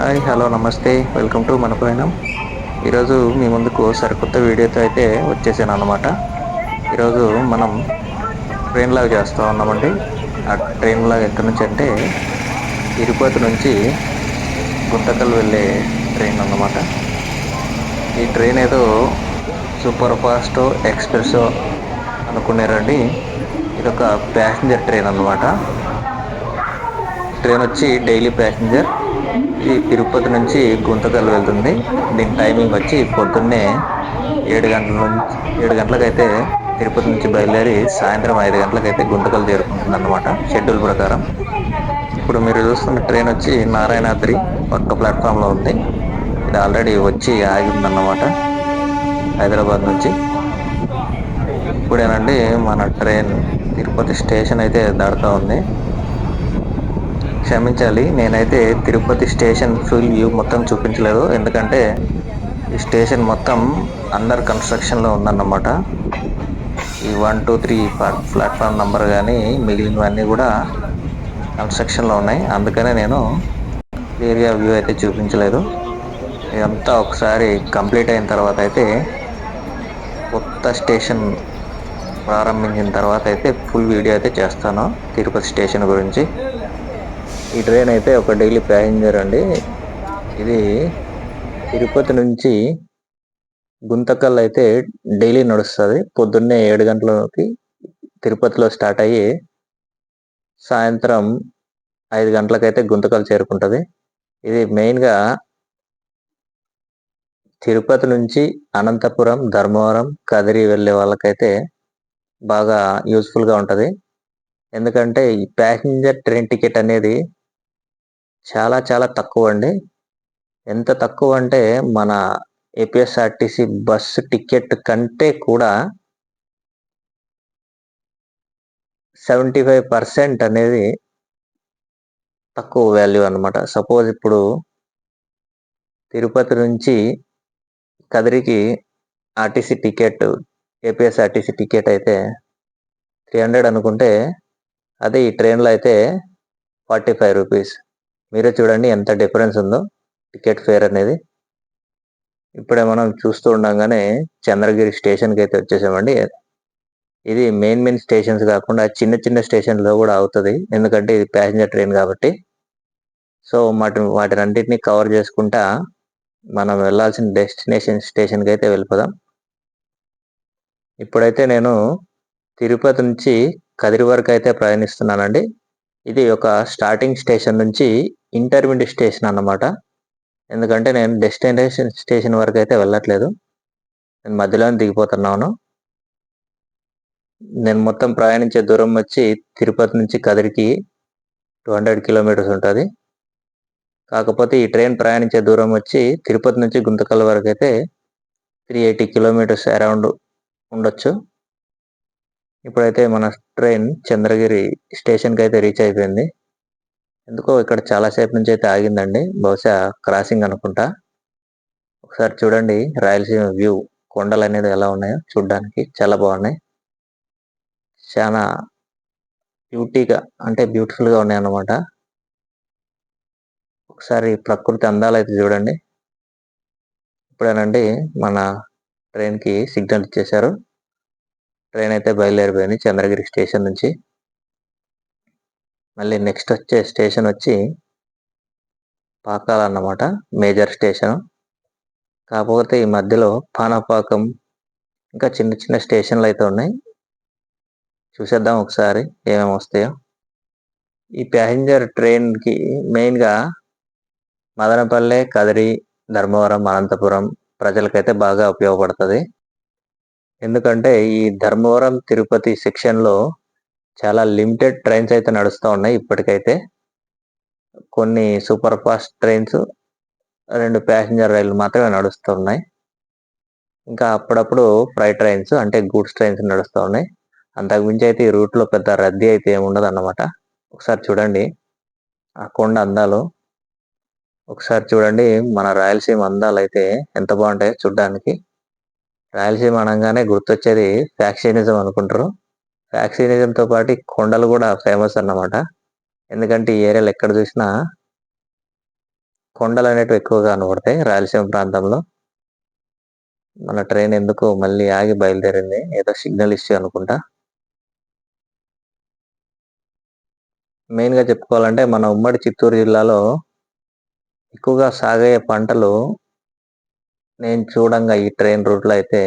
Hi hello నమస్తే. Welcome to మన పయనం ఈరోజు మీ ముందుకు సరికొత్త వీడియోతో అయితే వచ్చేసాను అనమాట ఈరోజు మనం ట్రైన్ లాగా చేస్తూ ఉన్నామండి. ఆ ట్రైన్ లాగా ఎక్కడి నుంచి అంటే తిరుపతి నుంచి గుంతకల్ వెళ్ళే ట్రైన్ అన్నమాట. ఈ ట్రైన్ ఏదో సూపర్ ఫాస్ట్ ఎక్స్ప్రెస్ అనుకున్నారండి. ఇది ఒక ప్యాసింజర్ ట్రైన్ అన్నమాట. ట్రైన్ వచ్చి డైలీ ప్యాసింజర్ ఈ తిరుపతి నుంచి గుంతకల్ వెళ్తుంది. దీని టైమింగ్ వచ్చి పొద్దున్నే ఏడు గంటల నుంచి ఏడు గంటలకైతే తిరుపతి నుంచి బయలుదేరి సాయంత్రం ఐదు గంటలకైతే గుంతకల్ చేరుకుంటుంది అనమాట షెడ్యూల్ ప్రకారం. ఇప్పుడు మీరు చూస్తున్న ట్రైన్ వచ్చి నారాయణాద్రి పక్క ప్లాట్ఫామ్లో ఉంది. ఇది ఆల్రెడీ వచ్చి ఆగిందన్నమాట హైదరాబాద్ నుంచి. ఇప్పుడేనండి మన ట్రైన్ తిరుపతి స్టేషన్ అయితే దాడుతూ ఉంది. క్షమించాలి. నేనైతే తిరుపతి స్టేషన్ ఫుల్ వ్యూ మొత్తం చూపించలేదు. ఎందుకంటే ఈ స్టేషన్ మొత్తం అండర్ కన్స్ట్రక్షన్లో ఉందన్నమాట. ఈ one two three platform number కానీ మిగిలినవన్నీ కూడా కన్స్ట్రక్షన్లో ఉన్నాయి. అందుకనే నేను క్లియర్గా వ్యూ అయితే చూపించలేదు. ఇదంతా ఒకసారి కంప్లీట్ అయిన తర్వాత అయితే కొత్త స్టేషన్ ప్రారంభించిన తర్వాత అయితే ఫుల్ వీడియో అయితే చేస్తాను. తిరుపతి స్టేషన్ గురించి. ఈ ట్రైన్ అయితే ఒక డైలీ ప్యాసింజర్ అండి. ఇది తిరుపతి నుంచి గుంతకల్ అయితే డైలీ నడుస్తుంది. పొద్దున్నే ఏడు గంటలకి తిరుపతిలో స్టార్ట్ అయ్యి సాయంత్రం ఐదు గంటలకైతే గుంతకల్ చేరుకుంటుంది. ఇది మెయిన్గా తిరుపతి నుంచి అనంతపురం ధర్మవరం కదిరి వెళ్ళే వాళ్ళకైతే బాగా యూస్ఫుల్గా ఉంటుంది. ఎందుకంటే ఈ ప్యాసింజర్ ట్రైన్ టికెట్ అనేది చాలా చాలా తక్కువ అండి ఎంత తక్కువ అంటే మన ఏపీఎస్ఆర్టీసీ బస్సు టికెట్ కంటే కూడా సెవెంటీ ఫైవ్ పర్సెంట్ అనేది తక్కువ వాల్యూ అనమాట సపోజ్ ఇప్పుడు తిరుపతి నుంచి కదిరికి ఆర్టీసీ టికెట్ ఏపీఎస్ఆర్టీసీ టికెట్ అయితే త్రీ హండ్రెడ్ అనుకుంటే అదే ఈ ట్రైన్లో అయితే ఫార్టీ ఫైవ్ రూపీస్. మీరే చూడండి ఎంత డిఫరెన్స్ ఉందో టికెట్ ఫేర్ అనేది. ఇప్పుడే మనం చూస్తూ ఉండగానే చంద్రగిరి స్టేషన్కి అయితే వచ్చేసామండి. ఇది మెయిన్ మెయిన్ స్టేషన్స్ కాకుండా చిన్న చిన్న స్టేషన్లో కూడా అవుతుంది. ఎందుకంటే ఇది ప్యాసింజర్ ట్రైన్ కాబట్టి. సో వాటి వాటినన్నింటినీ కవర్ చేసుకుంటా మనం వెళ్ళాల్సిన డెస్టినేషన్ స్టేషన్కి అయితే వెళ్ళిపోదాం. ఇప్పుడైతే నేను తిరుపతి నుంచి కదిరి వరకు అయితే ప్రయాణిస్తున్నానండి. ఇది ఒక స్టార్టింగ్ స్టేషన్ నుంచి ఇంటర్మీడియట్ స్టేషన్ అన్నమాట. ఎందుకంటే నేను డెస్టినేషన్ స్టేషన్ వరకు అయితే వెళ్ళట్లేదు. నేను మధ్యలోనే దిగిపోతున్నాను. నేను మొత్తం ప్రయాణించే దూరం వచ్చి తిరుపతి నుంచి కదిరికి టూ హండ్రెడ్ కిలోమీటర్స్ ఉంటుంది. కాకపోతే ఈ ట్రైన్ ప్రయాణించే దూరం వచ్చి తిరుపతి నుంచి గుంతకల్ వరకు అయితే త్రీ ఎయిటీ కిలోమీటర్స్ అరౌండ్ ఉండొచ్చు. ఇప్పుడైతే మన ట్రైన్ చంద్రగిరి స్టేషన్కి అయితే రీచ్ అయిపోయింది. ఎందుకో ఇక్కడ చాలాసేపు నుంచి అయితే ఆగిందండి. బహుశా క్రాసింగ్ అనుకుంటా. ఒకసారి చూడండి రాయలసీమ వ్యూ. కొండలు అనేది ఎలా ఉన్నాయో చూడడానికి చాలా బాగున్నాయి. చాలా బ్యూటీగా అంటే బ్యూటిఫుల్గా ఉన్నాయి అన్నమాట ఒకసారి ప్రకృతి అందాలు అయితే చూడండి. ఇప్పుడేనండి మన ట్రైన్కి సిగ్నల్ ఇచ్చేశారు. ట్రైన్ అయితే బయలుదేరిపోయింది చంద్రగిరి స్టేషన్ నుంచి. మళ్ళీ నెక్స్ట్ వచ్చే స్టేషన్ వచ్చి పాకాల అన్నమాట మేజర్ స్టేషన్ కాకపోతే ఈ మధ్యలో పానపాకం ఇంకా చిన్న చిన్న స్టేషన్లు అయితే ఉన్నాయి. చూసేద్దాం ఒకసారి ఏమేమి వస్తాయో. ఈ ప్యాసింజర్ ట్రైన్కి మెయిన్గా మదనపల్లె కదిరి ధర్మవరం అనంతపురం ప్రజలకైతే బాగా ఉపయోగపడుతుంది. ఎందుకంటే ఈ ధర్మవరం తిరుపతి సెక్షన్లో చాలా లిమిటెడ్ ట్రైన్స్ అయితే నడుస్తూ ఉన్నాయి ఇప్పటికైతే. కొన్ని సూపర్ ఫాస్ట్ ట్రైన్స్ రెండు ప్యాసింజర్ రైళ్ళు మాత్రమే నడుస్తూ ఉన్నాయి. ఇంకా అప్పుడప్పుడు ఫ్రై ట్రైన్స్ అంటే గూడ్స్ ట్రైన్స్ నడుస్తూ ఉన్నాయి. అంతకుమించి అయితే ఈ రూట్లో పెద్ద రద్దీ అయితే ఏముండదు అన్నమాట. ఒకసారి చూడండి. ఆ కొండ అందాలు. ఒకసారి చూడండి మన రాయలసీమ అందాలు అయితే ఎంత బాగుంటాయో చూడడానికి. రాయలసీమ అనగానే గుర్తొచ్చేది ఫ్యాక్షనిజం అనుకుంటారు. ఫ్యాక్షనిజంతో పాటు కొండలు కూడా ఫేమస్ అన్నమాట. ఎందుకంటే ఈ ఏరియాలో ఎక్కడ చూసినా కొండలు అనేటివి ఎక్కువగా కనబడతాయి రాయలసీమ ప్రాంతంలో. మన ట్రైన్ ఎందుకు మళ్ళీ ఆగి బయలుదేరింది? ఏదో సిగ్నల్ ఇష్యూ అనుకుంటా. మెయిన్గా చెప్పుకోవాలంటే మన ఉమ్మడి చిత్తూరు జిల్లాలో ఎక్కువగా సాగయ్యే పంటలు నేను చూడంగా ఈ ట్రైన్ రూట్లో అయితే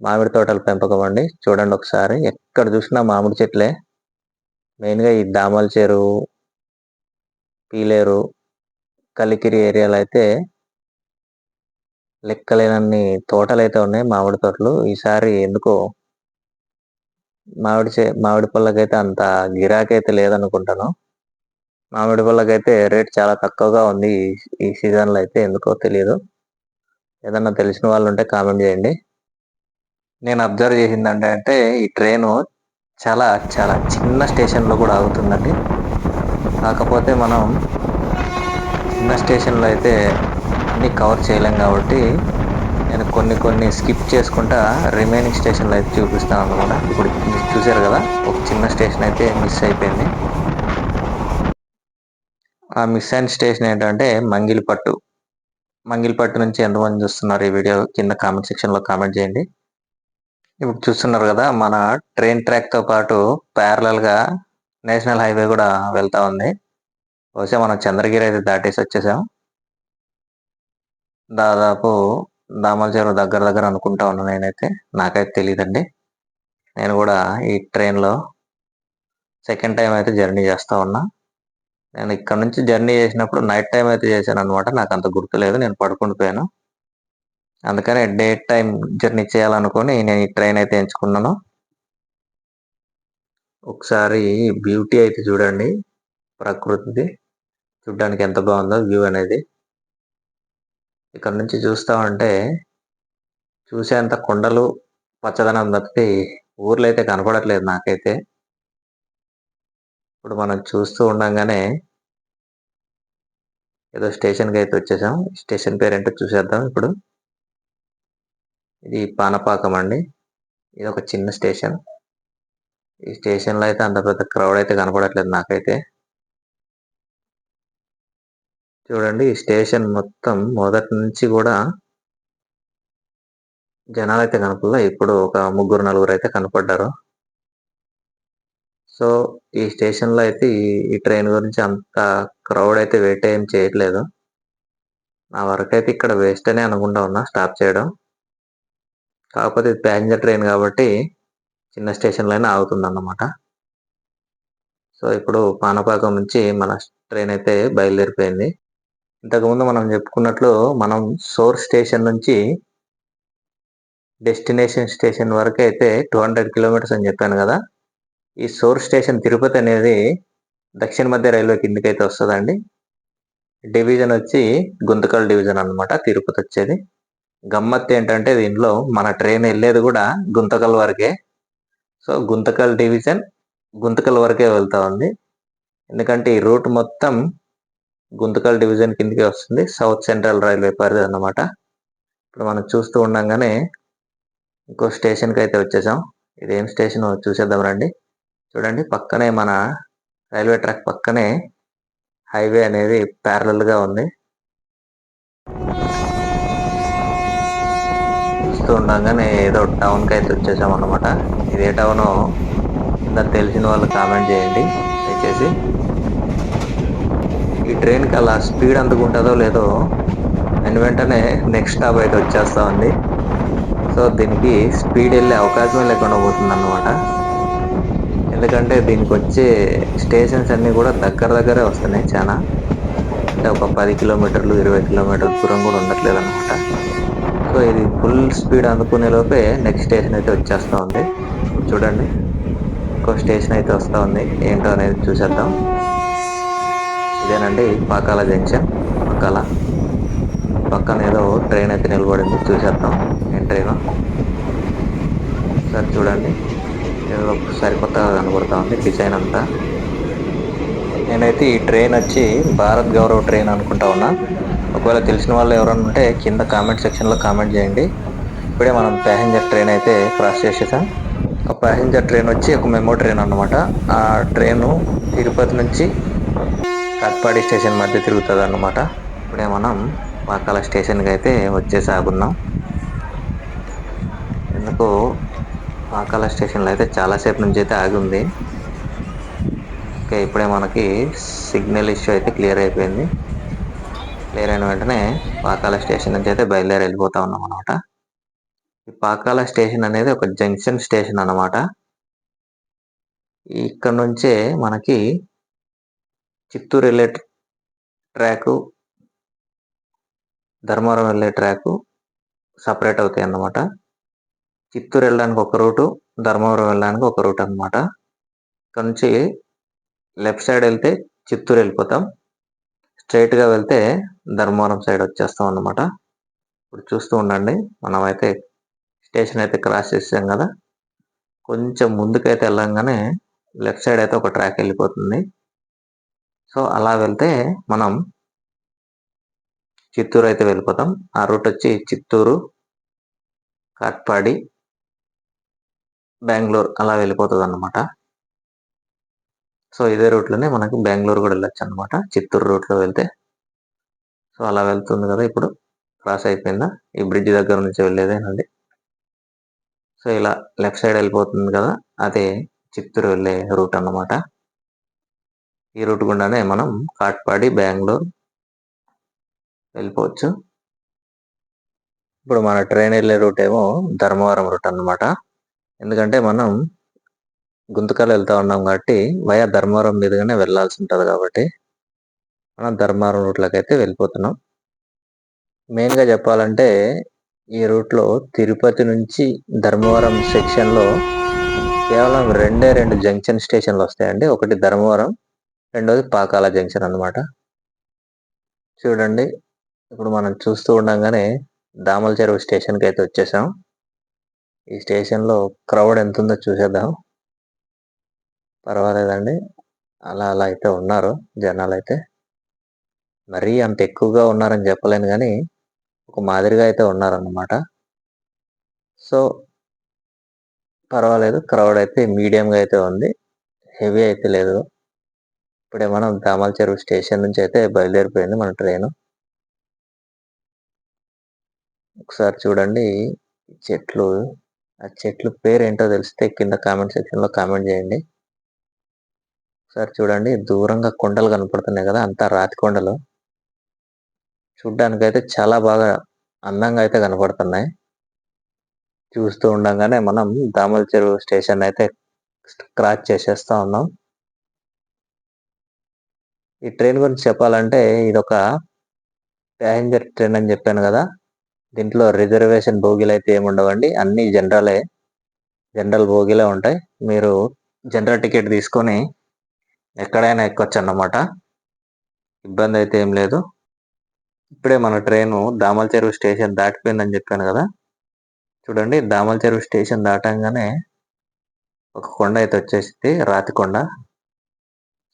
మామిడి తోటల పెంపకం అండి. చూడండి ఒకసారి. ఎక్కడ చూసినా మామిడి చెట్లే. మెయిన్గా ఈ దామల చెరువు పీలేరు కలికిరి ఏరియాలో అయితే లెక్కలేనన్ని తోటలు అయితే ఉన్నాయి మామిడి తోటలు. ఈసారి ఎందుకో మామిడి చే మామిడి పళ్ళకైతే అంత గిరాకీ అయితే లేదనుకుంటాను. మామిడి పళ్ళకైతే రేట్ చాలా తక్కువగా ఉంది ఈ సీజన్లో అయితే. ఎందుకో తెలియదు ఏదన్నా తెలిసిన వాళ్ళు ఉంటే కామెంట్ చేయండి. నేను అబ్జర్వ్ చేసింది అంటే ఈ ట్రైను చాలా చాలా చిన్న స్టేషన్లో కూడా ఆగుతుందండి. కాకపోతే మనం చిన్న స్టేషన్లో అయితే అన్నీ కవర్ చేయలేం కాబట్టి నేను కొన్ని కొన్ని స్కిప్ చేసుకుంటా రిమైనింగ్ స్టేషన్లో అయితే చూపిస్తాను అనమాట ఇప్పుడు చూసారు కదా ఒక చిన్న స్టేషన్ అయితే మిస్ అయిపోయింది. ఆ మిస్ అయిన స్టేషన్ ఏంటంటే మంగిలిపట్టు. మంగిలిపట్టు నుంచి ఎంతమంది చూస్తున్నారు ఈ వీడియో కింద కామెంట్ సెక్షన్లో కామెంట్ చేయండి. ఇప్పుడు చూస్తున్నారు కదా మన ట్రైన్ ట్రాక్తో పాటు ప్యారలల్గా నేషనల్ హైవే కూడా వెళ్తా ఉంది. బహుశా మనం చంద్రగిరి అయితే దాటేసి వచ్చేసాం. దాదాపు దామల చెరువు దగ్గర దగ్గర అనుకుంటా ఉన్నా నేనైతే. నాకైతే తెలియదండి నేను కూడా ఈ ట్రైన్లో సెకండ్ టైం అయితే జర్నీ చేస్తూ ఉన్నా. నేను ఇక్కడ నుంచి జర్నీ చేసినప్పుడు నైట్ టైం అయితే చేశాను అనమాట నాకు అంత గుర్తులేదు నేను పడుకుని పోయాను అందుకని డే టైం జర్నీ చేయాలనుకుని నేను ఈ ట్రైన్ అయితే ఎంచుకున్నాను. ఒకసారి బ్యూటీ అయితే చూడండి ప్రకృతిది. చూడడానికి ఎంత బాగుందో వ్యూ అనేది. ఇక్కడ నుంచి చూస్తా ఉంటే చూసేంత కొండలు పచ్చదనం తప్పితే ఊర్లో అయితే కనపడట్లేదు నాకైతే. ఇప్పుడు మనం చూస్తూ ఉండగానే ఏదో స్టేషన్కి అయితే వచ్చేసాం. స్టేషన్ పేరు ఏంటో చూసేద్దాం ఇప్పుడు. ఇది పానపాకం అండి. ఇది ఒక చిన్న స్టేషన్. ఈ స్టేషన్లో అయితే అంత పెద్ద క్రౌడ్ అయితే కనపడట్లేదు నాకైతే. చూడండి ఈ స్టేషన్ మొత్తం మొదటి నుంచి కూడా జనాలు అయితే కనపడలే. ఇప్పుడు ఒక ముగ్గురు నలుగురు అయితే కనపడ్డారు. సో ఈ స్టేషన్లో అయితే ఈ ట్రైన్ గురించి అంత క్రౌడ్ అయితే వెయిట్ ఏం చేయట్లేదు. నా వరకు అయితే ఇక్కడ వేస్ట్ అనే అనుకుంటా ఉన్నా స్టాప్ చేయడం. కాకపోతే ఇది ప్యాసింజర్ ట్రైన్ కాబట్టి చిన్న స్టేషన్లైనా ఆగుతుంది అన్నమాట సో ఇప్పుడు పానపాకం నుంచి మన ట్రైన్ అయితే బయలుదేరిపోయింది. ఇంతకుముందు మనం చెప్పుకున్నట్లు మనం సోర్స్ స్టేషన్ నుంచి డెస్టినేషన్ స్టేషన్ వరకు అయితే టూ హండ్రెడ్ కిలోమీటర్స్ అని చెప్పాను కదా. ఈ సోర్స్ స్టేషన్ తిరుపతి అనేది దక్షిణ మధ్య రైల్వే కిందకి అయితే వస్తుందండి. డివిజన్ వచ్చి గుంతకల్ డివిజన్ అనమాట తిరుపతి వచ్చేది. గమ్మత్ ఏంటంటే దీంట్లో మన ట్రైన్ వెళ్ళేది కూడా గుంతకల్ వరకే. సో గుంతకల్ డివిజన్ గుంతకల్ వరకే వెళ్తా ఉంది. ఎందుకంటే ఈ రూట్ మొత్తం గుంతకల్ డివిజన్ కిందకే వస్తుంది. సౌత్ సెంట్రల్ రైల్వే పరిధి అన్నమాట. ఇప్పుడు మనం చూస్తూ ఉండగానే ఇంకో స్టేషన్కి అయితే వచ్చేసాం. ఇదేం స్టేషన్ చూసేద్దాం రండి. చూడండి పక్కనే మన రైల్వే ట్రాక్ పక్కనే హైవే అనేది ప్యారలల్గా ఉంది. వెళ్తూ ఉండగానే ఏదో టౌన్కి అయితే వచ్చేసాం అనమాట ఇదే టౌన్. కింద తెలిసిన వాళ్ళు కామెంట్ చేయండి. దయచేసి. ఈ ట్రైన్కి అలా స్పీడ్ అందుకుంటుందో లేదో అండ్ వెంటనే నెక్స్ట్ స్టాప్ అయితే వచ్చేస్తా ఉంది. సో దీనికి స్పీడ్ వెళ్ళే అవకాశమే లేకుండా పోతుంది అనమాట ఎందుకంటే దీనికి వచ్చే స్టేషన్స్ అన్నీ కూడా దగ్గర దగ్గరే వస్తున్నాయి చాలా. అంటే ఒక పది కిలోమీటర్లు ఇరవై కిలోమీటర్ల దూరం కూడా ఉండట్లేదు అనమాట సో ఇది ఫుల్ స్పీడ్ అందుకునే లోపే నెక్స్ట్ స్టేషన్ అయితే వచ్చేస్తూ ఉంది. చూడండి ఇంకో స్టేషన్ అయితే వస్తూ ఉంది. ఏంటో అనేది చూసేద్దాం. ఇదేనండి పాకాల జంక్షన్ పక్కల పక్కన ఏదో ట్రైన్ అయితే నిలబడింది. చూసేద్దాం. ఏం ట్రైన్ సార్ చూడండి. ఏదో సరికొత్తగా కనబడుతూ ఉంది డిజైన్ అంతా. నేనైతే ఈ ట్రైన్ వచ్చి భారత్ గౌరవ్ ట్రైన్ అనుకుంటా ఉన్నా. ఒకవేళ తెలిసిన వాళ్ళు ఎవరైనా ఉంటే కింద కామెంట్ సెక్షన్లో కామెంట్ చేయండి. ఇప్పుడే మనం ప్యాసింజర్ ట్రైన్ అయితే క్రాస్ చేసేసాం. ఆ ప్యాసింజర్ ట్రైన్ వచ్చి ఒక మెమో ట్రైన్ అనమాట ఆ ట్రైను తిరుపతి నుంచి కట్పాడి స్టేషన్ మధ్య తిరుగుతుంది అన్నమాట ఇప్పుడే మనం పాకాల స్టేషన్కి అయితే వచ్చేసి ఆగున్నాం ఎందుకు పాకాల స్టేషన్లో అయితే చాలాసేపు నుంచి అయితే ఆగి ఉంది ఓకే ఇప్పుడే మనకి సిగ్నల్ ఇష్యూ అయితే క్లియర్ అయిపోయింది. క్లియర్ అయిన వెంటనే పాకాల స్టేషన్ నుంచి అయితే బయలుదేరి వెళ్ళిపోతా ఉన్నాం అనమాట ఈ పాకాల స్టేషన్ అనేది ఒక జంక్షన్ స్టేషన్ అన్నమాట. ఇక్కడ నుంచే మనకి చిత్తూరు వెళ్ళే ట్రాకు ధర్మవరం వెళ్ళే ట్రాకు సపరేట్ అవుతాయి అన్నమాట. చిత్తూరు వెళ్ళడానికి ఒక రూటు ధర్మవరం వెళ్ళడానికి ఒక రూట్ అనమాట ఇక్కడ నుంచి లెఫ్ట్ సైడ్ వెళ్తే చిత్తూరు వెళ్ళిపోతాం. స్ట్రైట్గా వెళ్తే ధర్మవరం సైడ్ వచ్చేస్తాం అన్నమాట. ఇప్పుడు చూస్తూ ఉండండి. మనం అయితే స్టేషన్ అయితే క్రాస్ చేసాం కదా. కొంచెం ముందుకైతే వెళ్ళంగానే లెఫ్ట్ సైడ్ అయితే ఒక ట్రాక్ వెళ్ళిపోతుంది. సో అలా వెళ్తే మనం చిత్తూరు అయితే వెళ్ళిపోతాం. ఆ రూట్ వచ్చి చిత్తూరు కాట్పాడి బెంగళూరు అలా వెళ్ళిపోతుంది అన్నమాట సో ఇదే రూట్లోనే మనకు బెంగళూరు కూడా వెళ్ళొచ్చు అనమాట చిత్తూరు రూట్లో వెళ్తే. సో అలా వెళ్తుంది కదా ఇప్పుడు. క్రాస్ అయిపోయిందా? ఈ బ్రిడ్జ్ దగ్గర నుంచి వెళ్ళేదేనండి సో ఇలా లెఫ్ట్ సైడ్ వెళ్ళిపోతుంది కదా. అదే చిత్తూరు వెళ్ళే రూట్ అన్నమాట. ఈ రూట్ గుండానే మనం కాట్పాడి బెంగళూరు వెళ్ళిపోవచ్చు. ఇప్పుడు మన ట్రైన్ వెళ్ళే రూట్ ఏమో ధర్మవరం రూట్ అన్నమాట. ఎందుకంటే మనం గుంతకాలు వెళ్తా ఉన్నాం కాబట్టి వయా ధర్మవరం మీదుగానే వెళ్ళాల్సి ఉంటుంది కాబట్టి మనం ధర్మవరం రూట్లోకి అయితే వెళ్ళిపోతున్నాం. మెయిన్గా చెప్పాలంటే ఈ రూట్లో తిరుపతి నుంచి ధర్మవరం సెక్షన్లో కేవలం రెండే రెండు జంక్షన్ స్టేషన్లు వస్తాయండి. ఒకటి ధర్మవరం రెండోది పాకాల జంక్షన్ అన్నమాట. చూడండి ఇప్పుడు మనం చూస్తూ ఉండగానే దామల చెరువు స్టేషన్కి అయితే వచ్చేసాం. ఈ స్టేషన్లో క్రౌడ్ ఎంత ఉందో చూసేద్దాం. పర్వాలేదండి. అలా అలా అయితే ఉన్నారు జనాలు అయితే మరీ అంత ఎక్కువగా ఉన్నారని చెప్పలేను కానీ ఒక మాదిరిగా అయితే ఉన్నారన్నమాట. సో పర్వాలేదు క్రౌడ్ అయితే మీడియంగా అయితే ఉంది. హెవీ అయితే లేదు. ఇప్పుడే మనం దామల చెరువు స్టేషన్ నుంచి అయితే బయలుదేరిపోయింది మన ట్రైన్. ఒకసారి చూడండి చెట్లు ఆ చెట్లు పేరు ఏంటో తెలిస్తే కింద కామెంట్ సెక్షన్లో కామెంట్ చేయండి. ఒకసారి చూడండి. దూరంగా కొండలు కనపడుతున్నాయి కదా అంతా రాతి కొండలు. చూడ్డానికి అయితే చాలా బాగా అందంగా అయితే కనపడుతున్నాయి. చూస్తూ ఉండగానే మనం దామల చెరువు స్టేషన్ అయితే క్రాచ్ చేసేస్తా ఉన్నాం. ఈ ట్రైన్ గురించి చెప్పాలంటే ఇది ఒక ప్యాసింజర్ ట్రైన్ అని చెప్పాను కదా. దీంట్లో రిజర్వేషన్ బోగీలు అయితే ఏమి ఉండవండి. అన్ని జనరలే జనరల్ బోగీలే ఉంటాయి. మీరు జనరల్ టికెట్ తీసుకొని ఎక్కడైనా ఎక్కొచ్చు అన్నమాట ఇబ్బంది అయితే ఏం లేదు. ఇప్పుడే మన ట్రైను దామల చెరువు స్టేషన్ దాటిపోయిందని చెప్పాను కదా. చూడండి దామల చెరువు స్టేషన్ దాటంగానే ఒక కొండ అయితే వచ్చేసింది రాతికొండ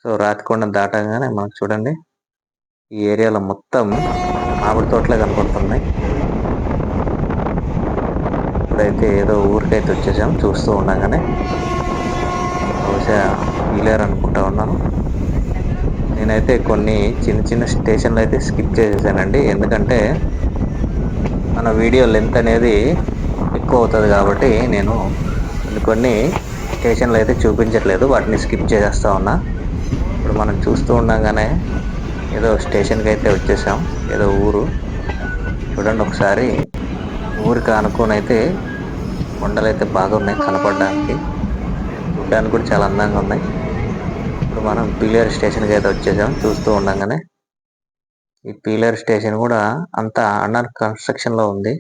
సో రాతికొండ దాటంగానే మనకు చూడండి ఈ ఏరియాలో మొత్తం మామిడి తోటలే కనపడుతున్నాయి. ఇప్పుడైతే ఏదో ఊరికైతే వచ్చేసాం చూస్తూ ఉండగానే. బహుశా వీలేరు అనుకుంటా ఉన్నాను. నేనైతే కొన్ని చిన్న చిన్న స్టేషన్లు అయితే స్కిప్ చేసేసానండి. ఎందుకంటే మన వీడియో లెంత్ అనేది ఎక్కువ అవుతుంది కాబట్టి నేను కొన్ని కొన్ని స్టేషన్లు అయితే చూపించట్లేదు. వాటిని స్కిప్ చేసేస్తా ఉన్నా. ఇప్పుడు మనం చూస్తూ ఉండగానే ఏదో స్టేషన్కి అయితే వచ్చేసాం. ఏదో ఊరు. చూడండి ఒకసారి. ఊరికి అనుకుని అయితే కొండలు అయితే బాగున్నాయి కనపడడానికి. చూడడానికి కూడా చాలా అందంగా ఉన్నాయి. ఇప్పుడు మనం పీలేరు స్టేషన్కి అయితే వచ్చేసాం. చూస్తూ ఉండగానే ఈ పీలేరు స్టేషన్ కూడా అంతా అండర్ కన్స్ట్రక్షన్లో ఉంది.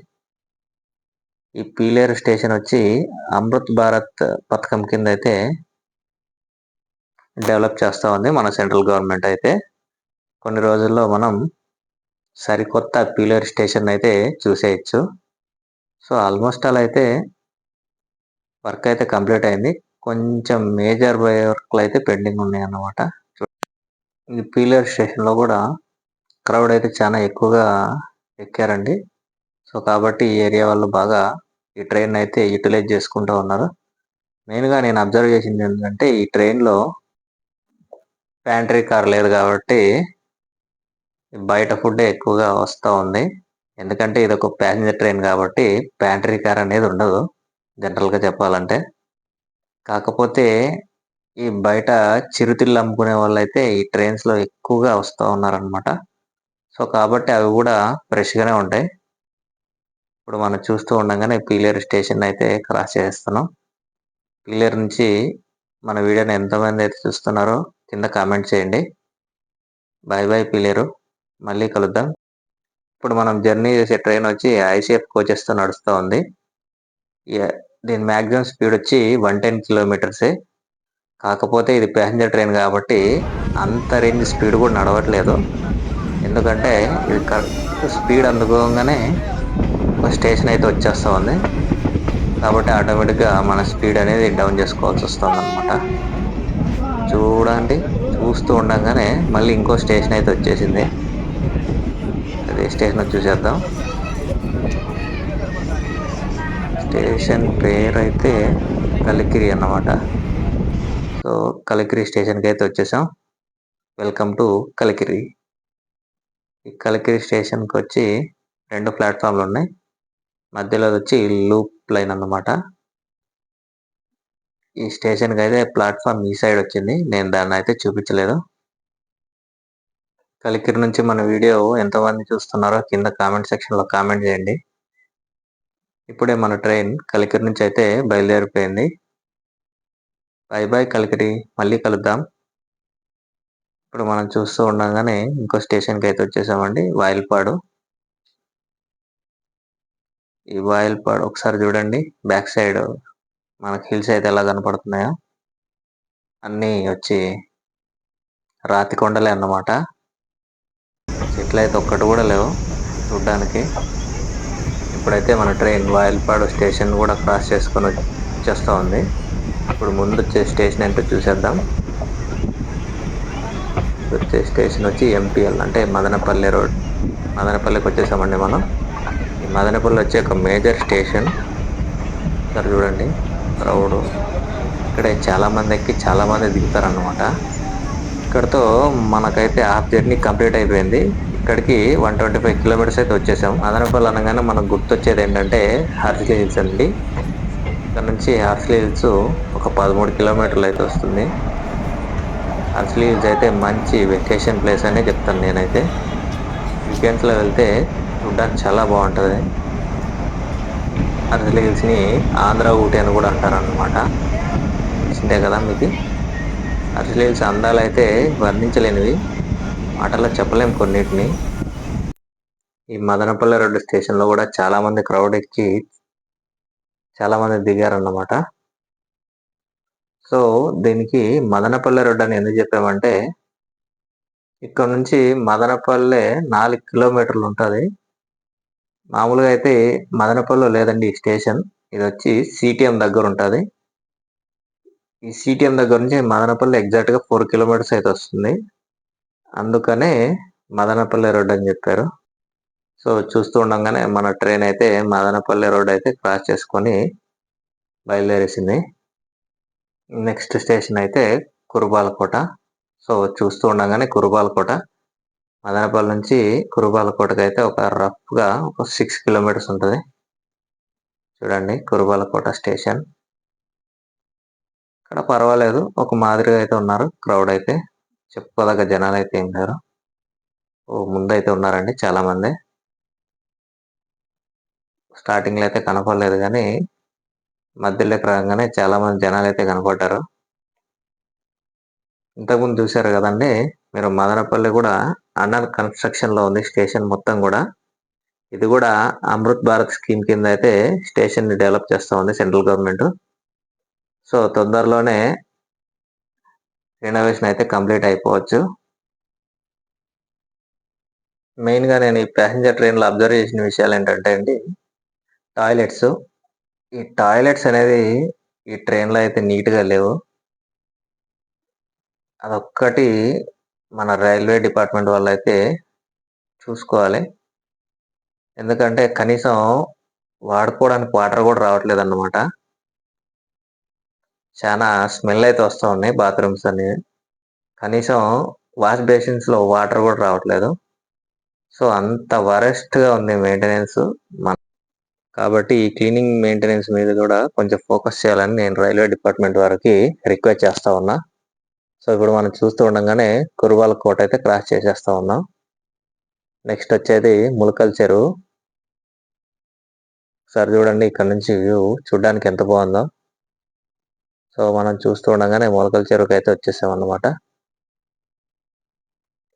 ఈ పీలేరు స్టేషన్ వచ్చి అమృత్ భారత్ పథకం కింద అయితే డెవలప్ చేస్తూ ఉంది మన సెంట్రల్ గవర్నమెంట్ అయితే. కొన్ని రోజుల్లో మనం సరికొత్త పీలేరు స్టేషన్ అయితే చూసేయచ్చు. సో ఆల్మోస్ట్ అలా అయితే వర్క్ అయితే కంప్లీట్ అయింది. కొంచెం మేజర్ వర్క్లు అయితే పెండింగ్ ఉన్నాయి అన్నమాట. ఈ పీలియర్ స్టేషన్లో కూడా క్రౌడ్ అయితే చాలా ఎక్కువగా ఎక్కారండి. సో కాబట్టి ఈ ఏరియా వాళ్ళు బాగా ఈ ట్రైన్ అయితే యూటిలైజ్ చేసుకుంటూ ఉన్నారు. మెయిన్గా నేను అబ్జర్వ్ చేసింది ఏంటంటే ఈ ట్రైన్లో ప్యాంట్రీ కార్ లేదు కాబట్టి బయట ఫుడ్ ఎక్కువగా వస్తూ ఉంది. ఎందుకంటే ఇది ఒక ప్యాసింజర్ ట్రైన్ కాబట్టి ప్యాంట్రీ కార్ అనేది ఉండదు. జనరల్గా చెప్పాలంటే. కాకపోతే ఈ బయట చిరుతిళ్ళు అమ్ముకునే వాళ్ళైతే ఈ ట్రైన్స్లో ఎక్కువగా వస్తూ ఉన్నారనమాట సో కాబట్టి అవి కూడా ఫ్రెష్గానే ఉంటాయి. ఇప్పుడు మనం చూస్తూ ఉండగానే పీలేరు స్టేషన్ అయితే క్రాస్ చేస్తున్నాం పీలేరు నుంచి మన వీడియోని ఎంతమంది అయితే చూస్తున్నారో కింద కామెంట్ చేయండి. Bye bye Pileru. మళ్ళీ కలుద్దాం. ఇప్పుడు మనం జర్నీ చేసే ట్రైన్ వచ్చి ఐసీఎఫ్ కోచెస్తో నడుస్తూ ఉంది. దీని మ్యాక్సిమం స్పీడ్ వచ్చి వన్ టెన్ కిలోమీటర్సే కాకపోతే ఇది ప్యాసింజర్ ట్రైన్ కాబట్టి అంత రేంజ్ స్పీడ్ కూడా నడవట్లేదు. ఎందుకంటే ఇది కరెక్ట్ స్పీడ్ అందుకోగానే ఒక స్టేషన్ అయితే వచ్చేస్తూ ఉంది. కాబట్టి ఆటోమేటిక్గా మన స్పీడ్ అనేది డౌన్ చేసుకోవాల్సి వస్తుంది అనమాట చూడండి చూస్తూ ఉండగానే మళ్ళీ ఇంకో స్టేషన్ అయితే వచ్చేసింది. అదే స్టేషన్ చూసేద్దాం. స్టేషన్ పేరు అయితే కలికిరి అన్నమాట. సో కలికిరి స్టేషన్కి అయితే వచ్చేసాం. Welcome to Kalikiri. ఈ కలికిరి స్టేషన్కి వచ్చి రెండు ప్లాట్ఫామ్లు ఉన్నాయి మధ్యలో వచ్చి లూప్ లైన్ అన్నమాట. ఈ స్టేషన్కి అయితే ప్లాట్ఫామ్ ఈ సైడ్ వచ్చింది. నేను దాన్ని అయితే చూపించలేదు. కలికిరి నుంచి మన వీడియో ఎంతమంది చూస్తున్నారో కింద కామెంట్ సెక్షన్లో కామెంట్ చేయండి. ఇప్పుడే మన ట్రైన్ కలికిరి నుంచి అయితే బయలుదేరిపోయింది. బై బాయ్ కలికిరి మళ్ళీ కలుద్దాం. ఇప్పుడు మనం చూస్తూ ఉండగానే ఇంకో స్టేషన్కి అయితే వచ్చేసామండి వాయిల్పాడు. ఈ వాయిల్పాడు ఒకసారి చూడండి బ్యాక్ సైడ్ మనకి హిల్స్ అయితే ఎలా కనపడుతున్నాయో. అన్నీ వచ్చి రాతి కొండలే అన్నమాట. చెట్లు అయితే ఒక్కటి కూడా లేవు చూడ్డానికి. ఇప్పుడైతే మన ట్రైన్ వాయల్పాడు స్టేషన్ కూడా క్రాస్ చేసుకొని వచ్చేస్తూ ఉంది ఇప్పుడు ముందు వచ్చే స్టేషన్ ఏంటో చూసేద్దాం. వచ్చే స్టేషన్ వచ్చి ఎంపీఎల్ అంటే మదనపల్లి రోడ్. మదనపల్లికి వచ్చేసామండి మనం. ఈ మదనపల్లి వచ్చే ఒక మేజర్ స్టేషన్. సరే చూడండి. క్రౌడ్ ఇక్కడ చాలామంది ఎక్కి చాలామంది దిగుతారనమాట ఇక్కడతో మనకైతే హాఫ్ జర్నీ కంప్లీట్ అయిపోయింది. ఇక్కడికి వన్ ట్వంటీ ఫైవ్ కిలోమీటర్స్ అయితే వచ్చేసాం. అదనపల్లి అనగానే మనకు గుర్తొచ్చేది ఏంటంటే హార్స్లీ హిల్స్ అండి. ఇక్కడ నుంచి హార్స్లీ హిల్స్ ఒక పదమూడు కిలోమీటర్లు అయితే వస్తుంది. హార్స్లీ హిల్స్ అయితే మంచి వెకేషన్ ప్లేస్ అనే చెప్తాను నేనైతే. వీకెండ్స్లో వెళ్తే చూడడానికి చాలా బాగుంటుంది. హార్స్లీ హిల్స్ని ఆంధ్ర ఊటీ అని కూడా అంటారనమాట తెలిసిందే కదా మీకు? హార్స్లీ హిల్స్ అందాలు అయితే వర్ణించలేనివి. మాటల్లో చెప్పలేం కొన్నిటిని. ఈ మదనపల్లి రోడ్డు స్టేషన్లో కూడా చాలామంది క్రౌడ్ ఎక్కి చాలామంది దిగారన్నమాట. సో దీనికి మదనపల్లె రోడ్ అని ఎందుకు చెప్పామంటే ఇక్కడ నుంచి మదనపల్లె నాలుగు కిలోమీటర్లు ఉంటుంది. మామూలుగా అయితే మదనపల్లి లేదండి ఈ స్టేషన్. ఇది వచ్చి సిటిఎం దగ్గర ఉంటుంది. ఈ సిటిఎం దగ్గర నుంచి మదనపల్లి ఎగ్జాక్ట్గా ఫోర్ కిలోమీటర్స్ అయితే వస్తుంది. అందుకనే మదనపల్లి రోడ్ అని చెప్పారు. సో చూస్తూ ఉండగానే మన ట్రైన్ అయితే మదనపల్లి రోడ్ అయితే క్రాస్ చేసుకొని బయలుదేరేసింది. నెక్స్ట్ స్టేషన్ అయితే కురుబాలకోట. సో చూస్తూ ఉండగానే కురుబాలకోట. మదనపల్లి నుంచి కురుబాలకోటకి అయితే ఒక రఫ్గా ఒక సిక్స్ కిలోమీటర్స్ ఉంటుంది. చూడండి కురుబాలకోట స్టేషన్ ఇక్కడ పర్వాలేదు ఒక మాదిరిగా అయితే ఉన్నారు క్రౌడ్ అయితే. చెప్పుకోదగ్గ జనాలు అయితే ఏం లేరు. ఓ ముందైతే ఉన్నారండి చాలా మంది స్టార్టింగ్లో అయితే కనపడలేదు కానీ మధ్యలోకి రాగానే చాలా మంది జనాలు అయితే కనపడ్డారు. ఇంతకుముందు చూశారు కదండి మీరు మదనపల్లి కూడా అండర్ కన్స్ట్రక్షన్లో ఉంది స్టేషన్ మొత్తం కూడా. ఇది కూడా అమృత్ భారత్ స్కీమ్ కింద అయితే స్టేషన్ని డెవలప్ చేస్తూ ఉంది సెంట్రల్ గవర్నమెంట్. సో తొందరలోనే రెనోవేషన్ అయితే కంప్లీట్ అయిపోవచ్చు. మెయిన్గా నేను ఈ ప్యాసింజర్ ట్రైన్లో అబ్జర్వ్ చేసిన విషయాలు ఏంటంటే అండి టాయిలెట్స్ ఈ టాయిలెట్స్ అనేది ఈ ట్రైన్లో అయితే నీట్గా లేవు. అదొక్కటి మన రైల్వే డిపార్ట్మెంట్ వాళ్ళు అయితే చూసుకోవాలి. ఎందుకంటే కనీసం వాడుకోవడానికి వాటర్ కూడా రావట్లేదు అన్నమాట చాలా స్మెల్ అయితే వస్తూ ఉన్నాయి బాత్రూమ్స్ అన్ని కనీసం వాష్ బేసిన్స్లో వాటర్ కూడా రావట్లేదు. సో అంత వరెస్ట్గా ఉంది మెయింటెనెన్స్ మన కాబట్టి ఈ క్లీనింగ్ మెయింటెనెన్స్ మీద కూడా కొంచెం ఫోకస్ చేయాలని నేను రైల్వే డిపార్ట్మెంట్ వారికి రిక్వెస్ట్ చేస్తూ ఉన్నా. సో ఇప్పుడు మనం చూస్తూ ఉండగానే కురువాల కోట అయితే క్రాస్ చేసేస్తూ ఉన్నాం. నెక్స్ట్ వచ్చేది ములకల్ చెరువు. సార్ చూడండి ఇక్కడ నుంచి వ్యూ చూడడానికి ఎంత బాగుందో. సో మనం చూస్తూ ఉండగానే మొలకల చెరువుకి అయితే వచ్చేసాం అన్నమాట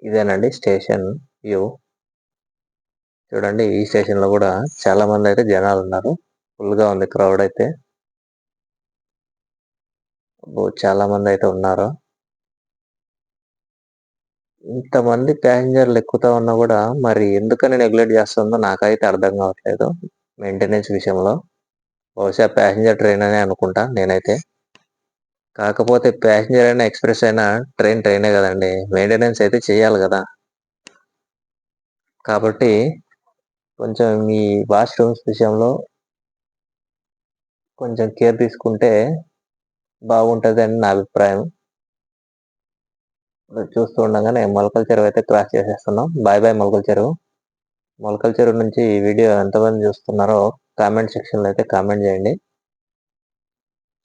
ఇదేనండి స్టేషన్ వ్యూ. చూడండి ఈ స్టేషన్లో కూడా చాలా మంది అయితే జనాలు ఉన్నారు. ఫుల్గా ఉంది క్రౌడ్ అయితే. చాలా మంది అయితే ఉన్నారు. ఇంతమంది ప్యాసింజర్లు ఎక్కుతా ఉన్నా కూడా మరి ఎందుకని నెగ్లెక్ట్ చేస్తుందో నాకైతే అర్థం కావట్లేదు. మెయింటెనెన్స్ విషయంలో. బహుశా ప్యాసింజర్ ట్రైన్ అనే అనుకుంటా నేనైతే. కాకపోతే ప్యాసింజర్ అయినా ఎక్స్ప్రెస్ అయినా ట్రైన్ ట్రైనే కదండి. మెయింటెనెన్స్ అయితే చేయాలి కదా. కాబట్టి కొంచెం మీ వాష్రూమ్స్ విషయంలో కొంచెం కేర్ తీసుకుంటే బాగుంటుంది అని నా అభిప్రాయం. చూస్తూ ఉండగానే మొలకల చెరువు అయితే క్రాస్ చేసేస్తున్నాం. బాయ్ బాయ్ మొలకల చెరువు. మొలకల చెరువు నుంచి ఈ వీడియో ఎంతమంది చూస్తున్నారో కామెంట్ సెక్షన్లో అయితే కామెంట్ చేయండి.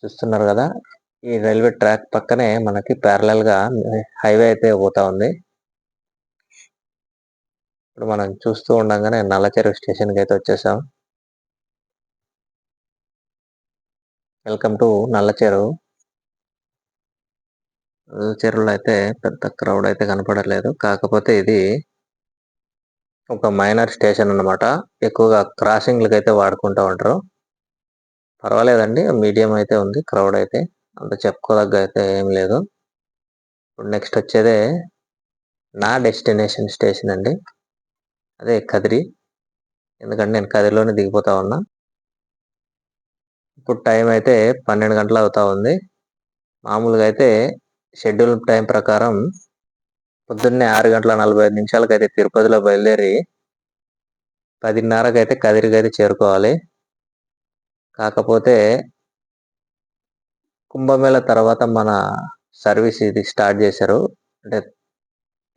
చూస్తున్నారు కదా. ఈ రైల్వే ట్రాక్ పక్కనే మనకి ప్యారలల్గా హైవే అయితే పోతా ఉంది. ఇప్పుడు మనం చూస్తూ ఉండగానే నల్లచెరువు స్టేషన్కి అయితే వచ్చేసాం. వెల్కమ్ టు నల్లచెరువు చెరువులో అయితే పెద్ద క్రౌడ్ అయితే కనపడలేదు. కాకపోతే ఇది ఒక మైనర్ స్టేషన్ అన్నమాట. ఎక్కువగా క్రాసింగ్లకి అయితే వాడుకుంటూ ఉంటారు. పర్వాలేదండి మీడియం అయితే ఉంది క్రౌడ్ అయితే. అంత చెప్పుకోదగ్గ అయితే ఏం లేదు. ఇప్పుడు నెక్స్ట్ వచ్చేదే నా డెస్టినేషన్ స్టేషన్ అండి. అదే కదిరి. ఎందుకంటే నేను కదిరిలోనే దిగిపోతా ఉన్నా. ఇప్పుడు టైం అయితే పన్నెండు గంటలు అవుతా ఉంది. మామూలుగా అయితే షెడ్యూల్ టైం ప్రకారం పొద్దున్నే ఆరు గంటల నలభై ఐదు నిమిషాలకు అయితే తిరుపతిలో బయలుదేరి పదిన్నరకు అయితే కదిరికి అయితే చేరుకోవాలి. కాకపోతే కుంభమేళ తర్వాత మన సర్వీస్ ఇది స్టార్ట్ చేశారు. అంటే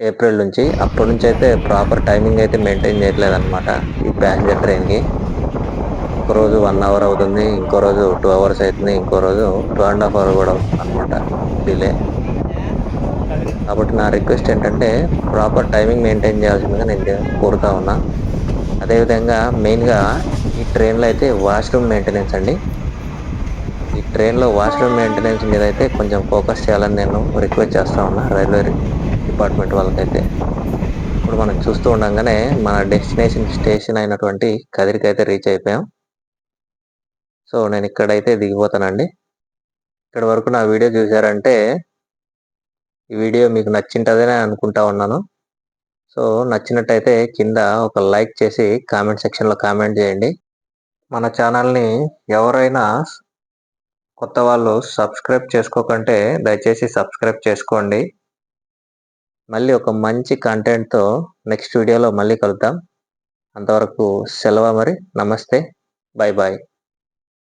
ఏప్రిల్ నుంచి. అప్పటి నుంచి అయితే ప్రాపర్ టైమింగ్ అయితే మెయింటైన్ చేయట్లేదు అనమాట ఈ ప్యాసింజర్ ట్రైన్కి. ఒక రోజు వన్ అవర్ అవుతుంది ఇంకో రోజు టూ అవర్స్ అవుతుంది ఇంకో రోజు టూ అండ్ హాఫ్ అవర్ కూడా అనమాట డిలే. కాబట్టి నా రిక్వెస్ట్ ఏంటంటే ప్రాపర్ టైమింగ్ మెయింటైన్ చేయాల్సిందిగా నేను కోరుతా ఉన్నా. అదేవిధంగా మెయిన్గా ఈ ట్రైన్లో అయితే వాష్రూమ్ మెయింటెనెన్స్ అండి. ట్రైన్లో వాష్రూమ్ మెయింటెనెన్స్ మీద అయితే కొంచెం ఫోకస్ చేయాలని నేను రిక్వెస్ట్ చేస్తా ఉన్నా రైల్వే డిపార్ట్మెంట్ వాళ్ళకైతే. ఇప్పుడు మనం చూస్తూ ఉండగానే మన డెస్టినేషన్ స్టేషన్ అయినటువంటి కదిరికి అయితే రీచ్ అయిపోయాం. సో నేను ఇక్కడైతే దిగిపోతానండి. ఇక్కడ వరకు నా వీడియో చూసారంటే ఈ వీడియో మీకు నచ్చింటదని అనుకుంటా ఉన్నాను. సో నచ్చినట్టయితే కింద ఒక లైక్ చేసి కామెంట్ సెక్షన్లో కామెంట్ చేయండి. మన ఛానల్ని ఎవరైనా కొత్త వాళ్ళు సబ్స్క్రైబ్ చేసుకోకంటే దయచేసి సబ్స్క్రైబ్ చేసుకోండి. మళ్ళీ ఒక మంచి కంటెంట్తో నెక్స్ట్ వీడియోలో మళ్ళీ కలుద్దాం. అంతవరకు సెలవు మరి. నమస్తే. Bye bye